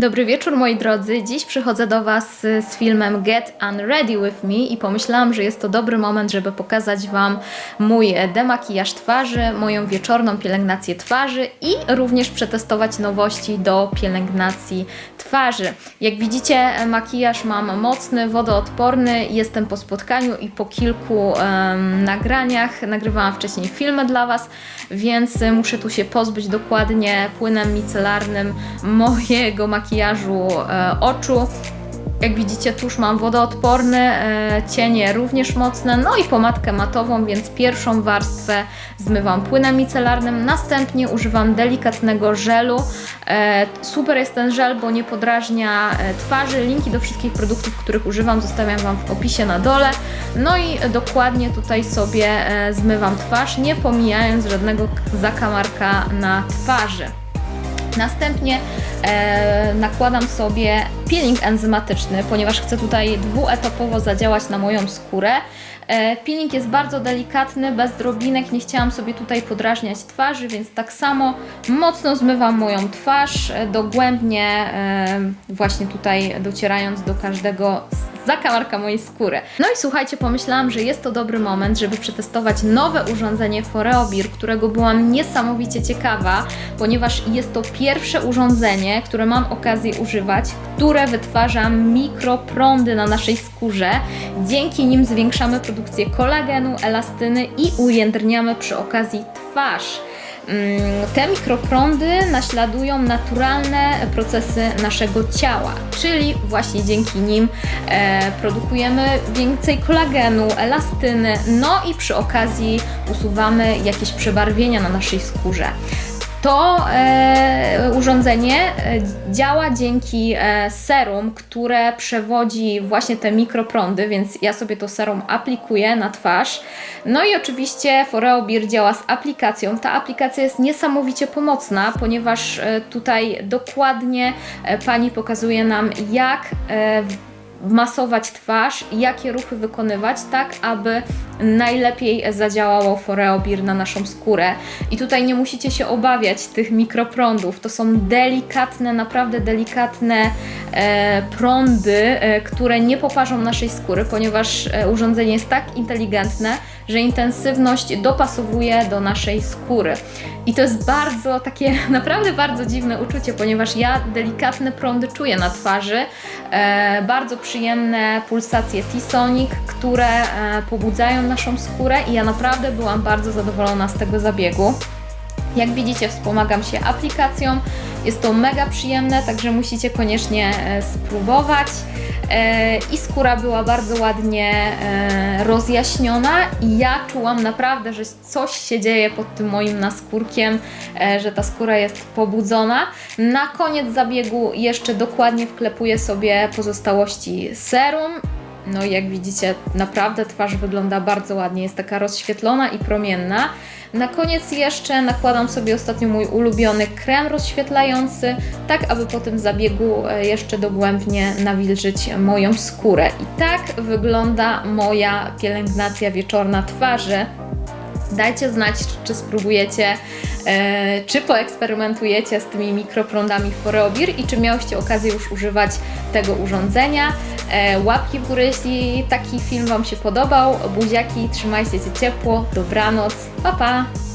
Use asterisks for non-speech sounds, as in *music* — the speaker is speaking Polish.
Dobry wieczór moi drodzy. Dziś przychodzę do Was z filmem Get Unready With Me i pomyślałam, że jest to dobry moment, żeby pokazać Wam mój demakijaż twarzy, moją wieczorną pielęgnację twarzy i również przetestować nowości do pielęgnacji twarzy. Jak widzicie makijaż mam mocny, wodoodporny, jestem po spotkaniu i po kilku em, nagraniach. Nagrywałam wcześniej filmy dla Was, więc muszę tu się pozbyć dokładnie płynem micelarnym mojego makijażu e, oczu. Jak widzicie, tusz mam wodoodporny, e, cienie również mocne, no i pomadkę matową, więc pierwszą warstwę zmywam płynem micelarnym, następnie używam delikatnego żelu. E, super jest ten żel, bo nie podrażnia e, twarzy. Linki do wszystkich produktów, których używam, zostawiam Wam w opisie na dole. No i dokładnie tutaj sobie zmywam twarz, nie pomijając żadnego zakamarka na twarzy. Następnie e, nakładam sobie peeling enzymatyczny, ponieważ chcę tutaj dwuetapowo zadziałać na moją skórę. E, peeling jest bardzo delikatny, bez drobinek, nie chciałam sobie tutaj podrażniać twarzy, więc tak samo mocno zmywam moją twarz, e, dogłębnie e, właśnie tutaj docierając do każdego zakamarka mojej skóry. No i słuchajcie, pomyślałam, że jest to dobry moment, żeby przetestować nowe urządzenie Foreobir, którego byłam niesamowicie ciekawa, ponieważ jest to pierwsze urządzenie, które mam okazję używać, które wytwarza mikroprądy na naszej skórze. Dzięki nim zwiększamy produkcję kolagenu, elastyny i ujędrniamy przy okazji twarz. Mm, Te mikroprądy naśladują naturalne procesy naszego ciała, czyli właśnie dzięki nim e, produkujemy więcej kolagenu, elastyny, no i przy okazji usuwamy jakieś przebarwienia na naszej skórze. To e, urządzenie e, działa dzięki e, serum, które przewodzi właśnie te mikroprądy, więc ja sobie to serum aplikuję na twarz. No i oczywiście Foreobir działa z aplikacją. Ta aplikacja jest niesamowicie pomocna, ponieważ e, tutaj dokładnie e, pani pokazuje nam, jak e, masować twarz, jakie ruchy wykonywać, tak aby najlepiej zadziałało Foreobir na naszą skórę. I tutaj nie musicie się obawiać tych mikroprądów. To są delikatne, naprawdę delikatne prądy, e, które nie poparzą naszej skóry, ponieważ e, urządzenie jest tak inteligentne, że intensywność dopasowuje do naszej skóry. I to jest bardzo takie, *laughs* naprawdę bardzo dziwne uczucie, ponieważ ja delikatne prądy czuję na twarzy, e, bardzo przyjemne pulsacje T-Sonic, które e, pobudzają naszą skórę i ja naprawdę byłam bardzo zadowolona z tego zabiegu. Jak widzicie, wspomagam się aplikacją. Jest to mega przyjemne, także musicie koniecznie e, spróbować. E, I skóra była bardzo ładnie e, rozjaśniona, i ja czułam naprawdę, że coś się dzieje pod tym moim naskórkiem, że ta skóra jest pobudzona. Na koniec zabiegu jeszcze dokładnie wklepuję sobie pozostałości serum. No i jak widzicie, naprawdę twarz wygląda bardzo ładnie, jest taka rozświetlona i promienna. Na koniec jeszcze nakładam sobie ostatnio mój ulubiony krem rozświetlający, tak aby po tym zabiegu e, jeszcze dogłębnie nawilżyć moją skórę. I tak wygląda moja pielęgnacja wieczorna twarzy. Dajcie znać, czy spróbujecie, e, czy poeksperymentujecie z tymi mikroprądami Foreobir i czy miałyście okazję już używać tego urządzenia. E, łapki w górę, jeśli taki film Wam się podobał. Buziaki, trzymajcie się ciepło. Dobranoc. Pa, pa!